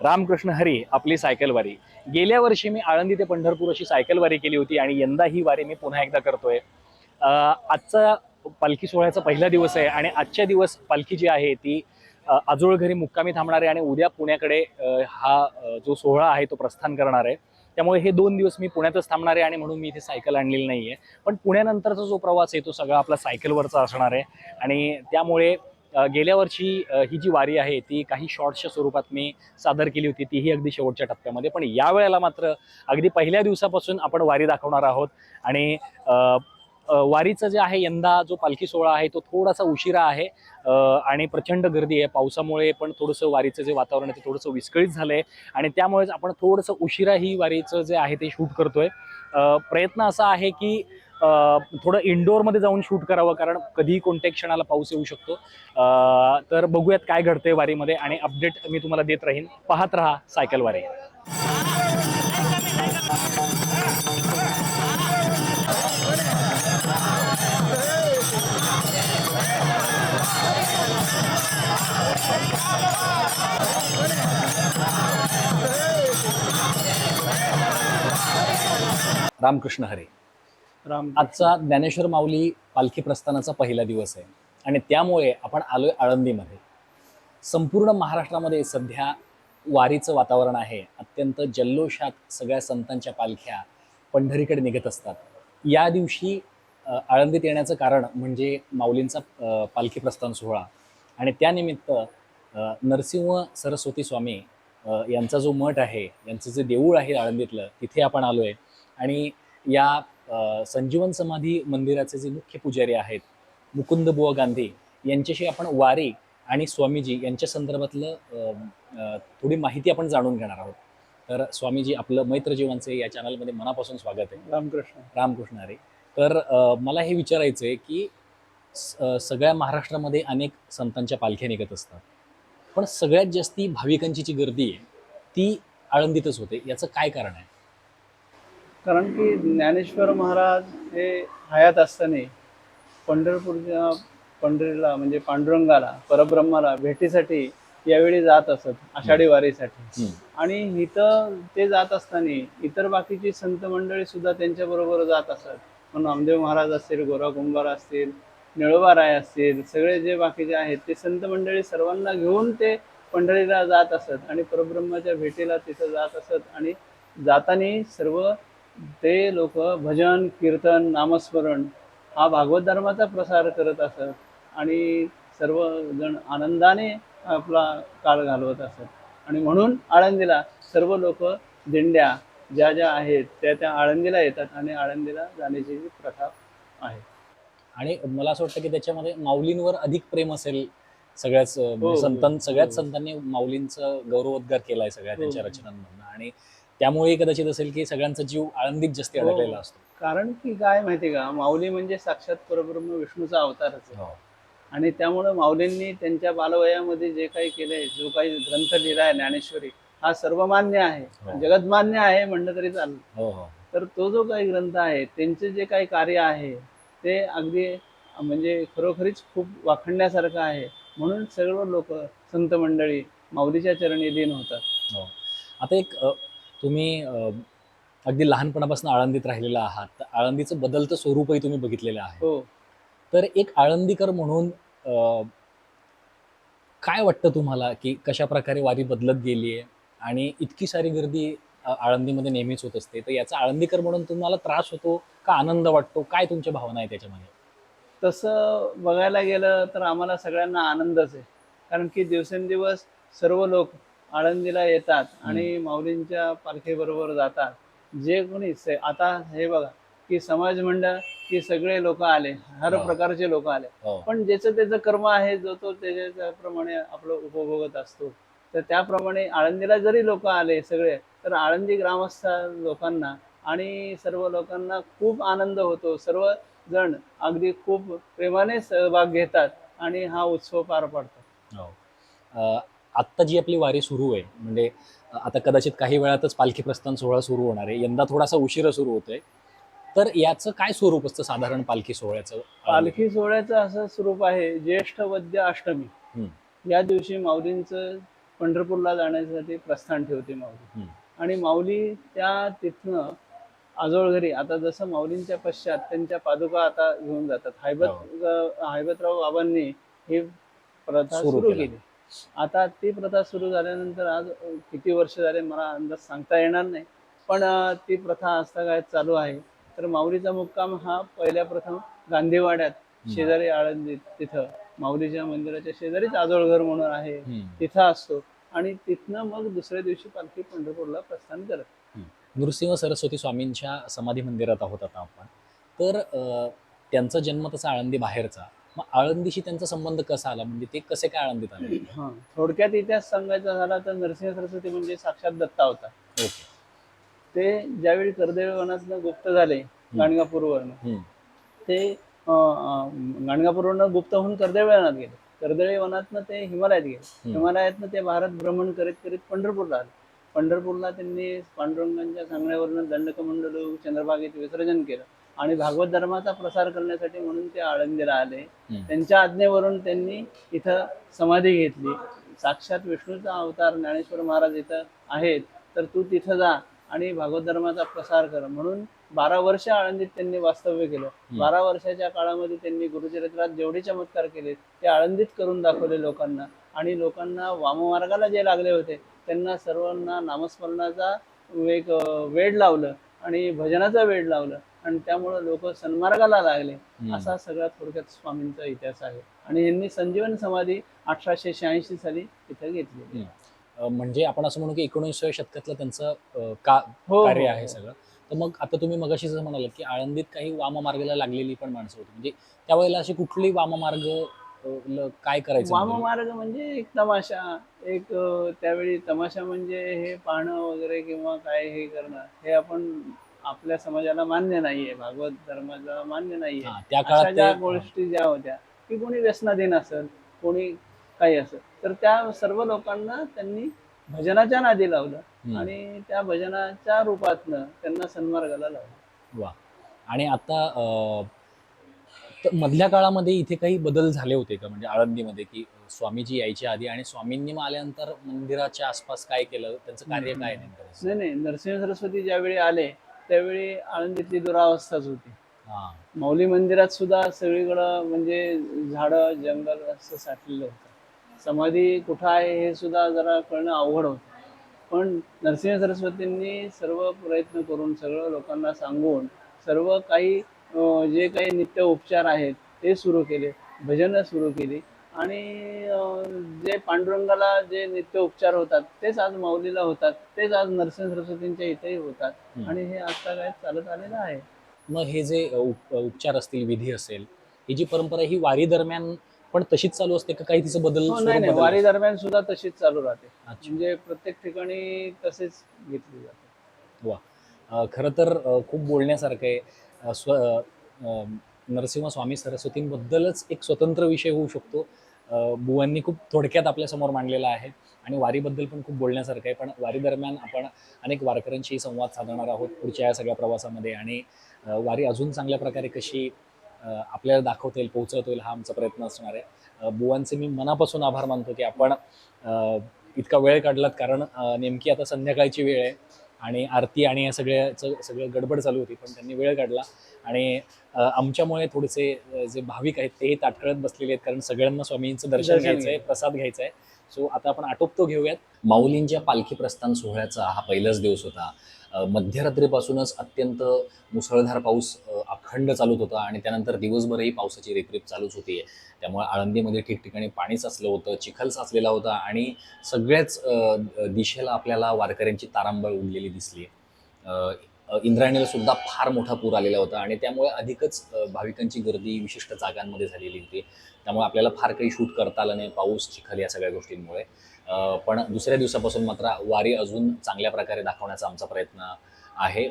रामकृष्ण हरी आपली सायकल वारी. गेल्या वर्षी मी आळंदी ते पंढरपूर अशी सायकल वारी केली होती आणि यंदा ही वारी मी पुन्हा एकदा करतोय. आजचा पालखी सोहळ्याचा पहिला दिवस आहे आणि आजच्या दिवस पालखी जी आहे ती आजोळ घरी मुक्कामी थांबणार आहे आणि उद्या पुण्याकडे हा जो सोहळा आहे तो प्रस्थान करणार आहे. त्यामुळे हे दोन दिवस मी पुण्यातच थांबणार आहे आणि म्हणून मी इथे सायकल आणलेली नाही आहे पण पुण्यानंतरचा जो प्रवास आहे तो सगळा आपला सायकलवरचा असणार आहे. आणि त्यामुळे गेल्या वर्षी ही जी वारी आहे ती काही शॉर्ट्सच्या स्वरूपात मी सादर केली होती तीही अगदी शेवटच्या टप्प्यामध्ये. पण या वेळेला मात्र अगदी पहिल्या दिवसापासून आपण वारी दाखवणार आहोत आणि वारीचं जे आहे यंदा जो पालखी सोहळा आहे तो थोडासा उशिरा आहे आणि प्रचंड गर्दी आहे. पावसामुळे पण थोडंसं वारीचं जे वातावरण आहे ते थोडंसं विस्कळीत झालं आहे आणि त्यामुळेच आपण थोडंसं उशिरा ही वारीचं जे आहे ते शूट करतोय. प्रयत्न असा आहे की थोडं इंडोरमध्ये जाऊन शूट करावं कारण कधीही कोणत्याही क्षणाला पाऊस येऊ शकतो. तर बघूयात काय घडतंय वारीमध्ये आणि अपडेट मी तुम्हाला देत राहीन. पाहत राहा सायकल वारी. रामकृष्ण हरी. आजचा ज्ञानेश्वर माऊली पालखी प्रस्थानाचा पहिला दिवस आहे. आणि त्यामुळे आपण आलोय आळंदीमध्ये. संपूर्ण महाराष्ट्रामध्ये सध्या वारीचं वातावरण आहे. अत्यंत जल्लोषात सगळ्या संतांच्या पालख्या पंढरीकडे निघत असतात. या दिवशी आळंदीत येण्याचं कारण म्हणजे माऊलींचा पालखी प्रस्थान सोहळा. आणि त्यानिमित्त नरसिंह सरस्वती स्वामी यांचा जो मठ आहे यांचं जे देऊळ आहे आळंदीतलं तिथे आपण आलोय. आणि या संजीवन समाधी मंदिराचे जे मुख्य पुजारी आहेत मुकुंद बुवा गांधी यांच्याशी आपण वारी आणि स्वामीजी यांच्या संदर्भातलं थोडी माहिती आपण जाणून घेणार आहोत. तर स्वामीजी आपलं मैत्र जीवनचे या चॅनलमध्ये मनापासून स्वागत आहे. रामकृष्ण. रामकृष्ण हरे. तर मला हे विचारायचं आहे की सगळ्या महाराष्ट्रामध्ये अनेक संतांच्या पालख्या निघत असतात. पण सगळ्यात जास्ती भाविकांची जी गर्दी आहे ती आळंदीतच होते. याचं काय कारण आहे? कारण की ज्ञानेश्वर महाराज हे हयात असताना पंढरपूरच्या पंढरीला म्हणजे पांडुरंगाला परब्रह्माला भेटीसाठी यावेळी जात असत आषाढी वारीसाठी. आणि इथं ते जात असताना इतर बाकीची संत मंडळी सुद्धा त्यांच्या बरोबर जात असत. मग नामदेव महाराज असतील गोरा कुंभार असतील निळोबा राय असतील सगळे जे बाकीचे आहेत ते संत मंडळी सर्वांना घेऊन ते पंढरीला जात असत आणि परब्रह्माच्या भेटीला तिथं जात असत. आणि जाताना सर्व ते लोक भजन कीर्तन नामस्मरण हा भागवत धर्माचा प्रसार करत असत आणि सर्वजण आनंदाने आपला काळ घालवत असत आणि म्हणून आळंदीला सर्व लोक दिंड्या ज्या ज्या आहेत त्या त्या आळंदीला येतात आणि आळंदीला जाण्याची जी प्रथा आहे आणि मला असं वाटतं की त्याच्यामध्ये माऊलींवर अधिक प्रेम असेल सगळ्याच अ, हो, संतां हो. सगळ्याच संतांनी माऊलींचा गौरवोद्गार केलाय सगळ्या हो. त्यांच्या रचनांमधून आणि त्यामुळे कदाचित असेल की सगळ्यांचा जीव आळंदीत जास्ती हो. अडकलेला असतो. कारण की काय माहिती का? माऊली म्हणजे साक्षात परब्रह्म विष्णूचा अवतारच आहे. आणि त्यामुळं माऊलींनी त्यांच्या बालवयामध्ये जे काही केलंय जो काही ग्रंथ लिहिलाय ज्ञानेश्वरी हा सर्वमान्य आहे. हो. जगतमान्य आहे म्हणलं तरी चालेल. हो हो. तर तो जो काही ग्रंथ आहे त्यांचे जे काही कार्य आहे ते अगदी म्हणजे खरोखरीच खूप वाखणण्यासारखं आहे. म्हणून सर्व लोक संत मंडळी माऊलीच्या चरणी लीन होतात. हो. आता एक तुम्ही अगदी लहानपणापासून आळंदीत राहिलेला आहात तर आळंदीचं बदलतं स्वरूपही तुम्ही बघितलेलं आहे. हो. तर एक आळंदीकर म्हणून काय वाटतं तुम्हाला की कशा प्रकारे वारी बदलत गेली आहे आणि इतकी सारी गर्दी आळंदीमध्ये नेहमीच होत असते तर याचा आळंदीकर म्हणून तुम्हाला त्रास होतो का आनंद वाटतो? काय तुमच्या भावना आहे त्याच्यामध्ये तसं बघायला गेलं तर आम्हाला सगळ्यांना आनंदच आहे. कारण की दिवसेंदिवस सर्व लोक आळंदीला येतात आणि माऊलींच्या पालखीबरोबर जातात. जे कोणी आता हे बघा की समाज मंडळ की सगळे लोक आले हर. प्रकारचे लोक आले. हो. पण ज्याचं त्याचं कर्म आहे जो तो त्याच्या त्याप्रमाणे आपलं उपभोगत असतो. तर त्याप्रमाणे आळंदीला जरी लोक आले सगळे तर आळंदी ग्रामस्थ लोकांना आणि सर्व लोकांना खूप आनंद होतो. सर्व जण अगदी खूप प्रेमाने सहभाग घेतात आणि हा उत्सव पार पाडतात. हो. आत्ता जी आपली वारी सुरू आहे म्हणजे आता कदाचित काही वेळातच पालखी प्रस्थान सोहळा सुरू होणार आहे यंदा थोडासा उशिरा सुरू होतोय. तर याचं काय स्वरूप असतं साधारण पालखी सोहळ्याचं? पालखी सोहळ्याचं असं स्वरूप आहे ज्येष्ठ वद्य अष्टमी. या दिवशी माऊलींचं पंढरपूरला जाण्यासाठी प्रस्थान ठेवते माऊली. आणि माऊली त्या तिथनं आजोळ घरी आता जसं माऊलींच्या पश्चात त्यांच्या पादुका आता घेऊन जातात. हैबत हैबतराव बाबांनी ही प्रथा सुरू केलं. आता ती प्रथा सुरू झाल्यानंतर आज किती वर्ष झाले मला अंदाज सांगता येणार नाही. पण ती प्रथा आजतागायत चालू आहे. तर माऊलीचा मुक्काम हा पहिल्या प्रथम गांधीवाड्यात. शेजारी आळंदीत तिथं. माऊलीच्या मंदिराच्या शेजारीच आजोळघर म्हणून आहे. तिथं असतो. आणि तिथनं मग दुसऱ्या दिवशी पालखी पंढरपूरला प्रस्थान करत. नृसिंह सरस्वती स्वामींच्या समाधी मंदिरात आहोत आता आपण. तर त्यांचा जन्म तसा आळंदी बाहेरचा मग आळंदीशी त्यांचा संबंध कसा आला? म्हणजे ते कसे काय आळंदीत आले? हा थोडक्यात इतिहास सांगायचा झाला तर नरसिंह सरस्वती म्हणजे साक्षात दत्ता होता. ओके. ते ज्यावेळी कर्दळ वनातनं गुप्त झाले गाणगापूरवरनं. ते गाणगापूरवरनं गुप्त होऊन कर्दळी वनात गेले. कर्दळी वनातनं ते हिमालयात गेले. हिमालयातनं ते भारत भ्रमण करीत करीत पंढरपूरला आले. पंढरपूरला त्यांनी पांडुरंगांच्या सांगण्यावरनं दंडकमंडलू चंद्रभागेत विसर्जन केलं. आणि भागवत धर्माचा प्रसार करण्यासाठी म्हणून ते आळंदीला आले. त्यांच्या आज्ञेवरून त्यांनी इथं समाधी घेतली. साक्षात विष्णूचा अवतार ज्ञानेश्वर महाराज इथं आहेत तर तू तिथं जा आणि भागवत धर्माचा प्रसार कर. म्हणून बारा वर्ष आळंदीत त्यांनी वास्तव्य केलं. बारा वर्षाच्या काळामध्ये त्यांनी गुरुचरित्रात जेवढे चमत्कार केले ते आळंदीत करून दाखवले लोकांना. आणि लोकांना वाममार्गाला जे लागले होते त्यांना सर्वांना नामस्मरणाचा एक वेड लावलं आणि भजनाचा वेड लावलं. आणि त्यामुळं लोक सन्मार्गाला लागले. असा सगळा थोडक्यात स्वामींचा इतिहास आहे आणि यांनी संजीवन समाधी अठराशे शहाऐंशी साली इथं घेतली म्हणजे आपण असं म्हणू की एकोणीसव्या शतकातलं त्यांचं का हो कार्य हो, आहे हो. सगळं तर मग आता तुम्ही मगाशी जसं म्हणालात की आळंदीत काही वाममार्गाला लागलेली पण माणसं होती म्हणजे त्यावेळेला अशी कुठली वाममार्ग काय करायचं म्हणजे? वाममार्ग म्हणजे एक तमाशा एक त्यावेळी तमाशा म्हणजे हे पाहणं वगैरे किंवा काय हे करणं हे आपण आपल्या समाजाला मान्य नाहीये भागवत धर्माला मान्य नाहीये. हा, त्या अशा काळात ज्या ते- गोष्टी ज्या होत्या की कोणी व्यसनाधीन असेल कोणी काही असेल तर त्या सर्व लोकांना त्यांनी भजनाच्या नादी लावलं हम्म. आणि त्या भजनाच्या रूपातनं त्यांना सन्मार्गाला लावलं. वा. आणि आता अ, मधल्या काळामध्ये इथे काही बदल झाले होते का? म्हणजे आळंदीमध्ये की स्वामीजी यायच्या आधी आणि स्वामींनी मग आल्यानंतर मंदिराच्या आसपास काय केलं? त्यांचं कार्य काय नेमकं? नाही नाही. नरसिंह सरस्वती ज्यावेळी आले त्यावेळी आळंदीतली दुरावस्थाच होती. माऊली मंदिरात सुद्धा सगळीकडं म्हणजे झाडं जंगल असं साठलेलं होतं. समाधी कुठं आहे हे सुद्धा जरा कळणं अवघड होतं. पण नरसिंह सरस्वतींनी सर्व प्रयत्न करून सगळं लोकांना सांगून सर्व काही जे काही नित्य उपचार आहेत ते सुरू केले भजनं सुरू केली. आणि जे पांडुरंगाला जे नित्य उपचार होतात तेच आज माऊलीला होतात तेच आज नरसिंह सरस्वतींच्या इथेही होतात. आणि हे आजचा काय चालत आलेलं आहे मग हे जे उपचार असतील विधी असेल ही जी परंपरा ही वारी दरम्यान पण तशीच चालू असते का काही तिचं बदल हो, नाही? वारी दरम्यान सुद्धा तशीच चालू राहते. म्हणजे प्रत्येक ठिकाणी तसेच घेतली जाते अ, खरं तर खूप बोलण्यासारखं आहे स्व नरसिंहस्वामी सरस्वतींबद्दलच एक स्वतंत्र विषय होऊ शकतो. बुवांनी खूप थोडक्यात आपल्यासमोर मांडलेला आहे आणि वारीबद्दल पण खूप बोलण्यासारखं आहे. पण वारी दरम्यान आपण अनेक वारकऱ्यांशी संवाद साधणार आहोत पुढच्या या सगळ्या प्रवासामध्ये आणि वारी अजून चांगल्या प्रकारे कशी आपल्याला दाखवता येईल पोहोचवता येईल हा आमचा प्रयत्न असणार आहे. बुवांचे मी मनापासून आभार मानतो की आपण इतका वेळ काढलात कारण नेमकी आता संध्याकाळची वेळ आहे आणि आरती आणि या सगळ्याचं सगळं गडबड चालू होती पण त्यांनी वेळ काढला. आणि आमच्यामुळे थोडेसे जे भाविक आहेत तेही ताटकळत बसलेले आहेत कारण सगळ्यांना स्वामींचं दर्शन घ्यायचं आहे. प्रसाद घ्यायचा आहे सो आता आपण आटोपतो घेऊयात. माऊलींच्या पालखी प्रस्थान सोहळ्याचा हा पहिलाच दिवस होता. मध्यरात्रीपासूनच अत्यंत मुसळधार पाऊस अखंड चालूच होता आणि त्यानंतर दिवसभरही पावसाची रिपरिप चालूच होती. त्यामुळे आळंदीमध्ये ठिकठिकाणी पाणी साचलं होतं चिखल साचलेला होता आणि सगळ्याच दिशेला आपल्याला वारकऱ्यांची तारांबळ उडलेली दिसली. इंद्रायणीला सुद्धा फार मोठा पूर आलेला होता आणि त्यामुळे अधिकच भाविकांची गर्दी विशिष्ट जागांमध्ये झालेली होती. त्यामुळे आपल्याला फार काही शूट करता आलं नाही पाऊस चिखल या सगळ्या गोष्टींमुळे. पण दुसऱ्या दिवसापासून मात्र वारी अजून चांगल्या प्रकारे दाखवण्याचा आमचा प्रयत्न आहे.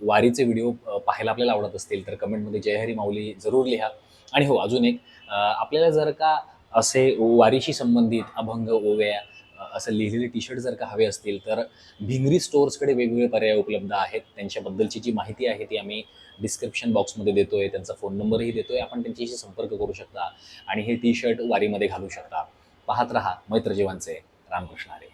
वारीचे व्हिडिओ पाहायला आपल्याला आवडत असतील तर कमेंटमध्ये जय हरी माऊली जरूर लिहा. आणि हो अजून एक आपल्याला जर का असे वारीशी संबंधित अभंग ओव्या असं लिहिलेले टी शर्ट जर का हवे असतील तर भिंगरी स्टोअर्सकडे वेगवेगळे पर्याय उपलब्ध आहेत. त्यांच्याबद्दलची जी माहिती आहे ती आम्ही डिस्क्रिप्शन बॉक्समध्ये देतोय त्यांचा फोन नंबरही देतोय. आपण त्यांच्याशी संपर्क करू शकता आणि हे टी शर्ट वारीमध्ये घालू शकता. पाहत रहा मैत्रजीवांचे रामकृष्ण आरे